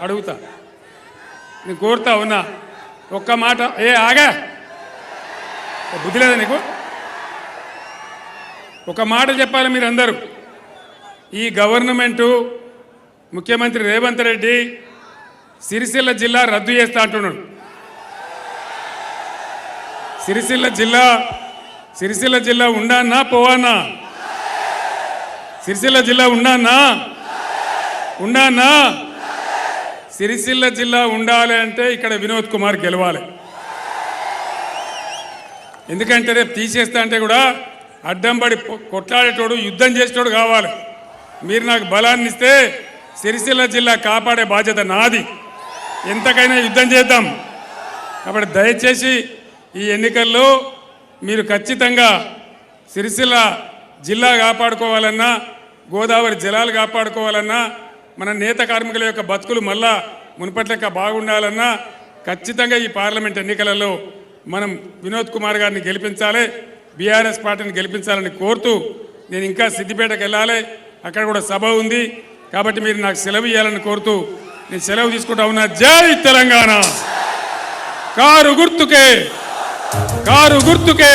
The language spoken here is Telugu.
అడుగుతా. నేను కోరుతా ఉన్నా. ఒక్క మాట. ఏ ఆగా. బుద్ధి లేదా నీకు? ఒక మాట చెప్పాలి మీరందరూ. ఈ గవర్నమెంటు ముఖ్యమంత్రి రేవంత్ రెడ్డి సిరిసిల్ల జిల్లా రద్దు చేస్తా అంటున్నాడు. సిరిసిల్ల జిల్లా సిరిసిల్ల జిల్లా ఉండానా పోవానా? సిరిసిల్ల జిల్లా ఉండానా? ఉన్నానా? సిరిసిల్ల జిల్లా ఉండాలి అంటే ఇక్కడ వినోద్ కుమార్ గెలవాలి. ఎందుకంటే రేపు తీసేస్తా అంటే కూడా అడ్డంబడి కొట్లాడేటోడు యుద్ధం చేసేటోడు కావాలి. మీరు నాకు బలాన్ని ఇస్తే సిరిసిల్ల జిల్లా కాపాడే బాధ్యత నాది. ఎంతకైనా యుద్ధం చేద్దాం. కాబట్టి దయచేసి ఈ ఎన్నికల్లో మీరు ఖచ్చితంగా సిరిసిల్ల జిల్లా కాపాడుకోవాలన్నా గోదావరి జలాలు కాపాడుకోవాలన్నా మన నేత కార్మికుల యొక్క బతుకులు మళ్ళా మునుపట్లక బాగుండాలన్నా ఖచ్చితంగా ఈ పార్లమెంట్ ఎన్నికలలో మనం వినోద్ కుమార్ గారిని గెలిపించాలి బీఆర్ఎస్ పార్టీని గెలిపించాలని కోరుతూ నేను ఇంకా సిద్దిపేటకు వెళ్ళాలి. అక్కడ కూడా సభ ఉంది. కాబట్టి మీరు నాకు సెలవు ఇవ్వాలని కోరుతూ నేను సెలవు తీసుకుంటా ఉన్నా. జై తెలంగాణ! కారు గుర్తుకే! కారు గుర్తుకే!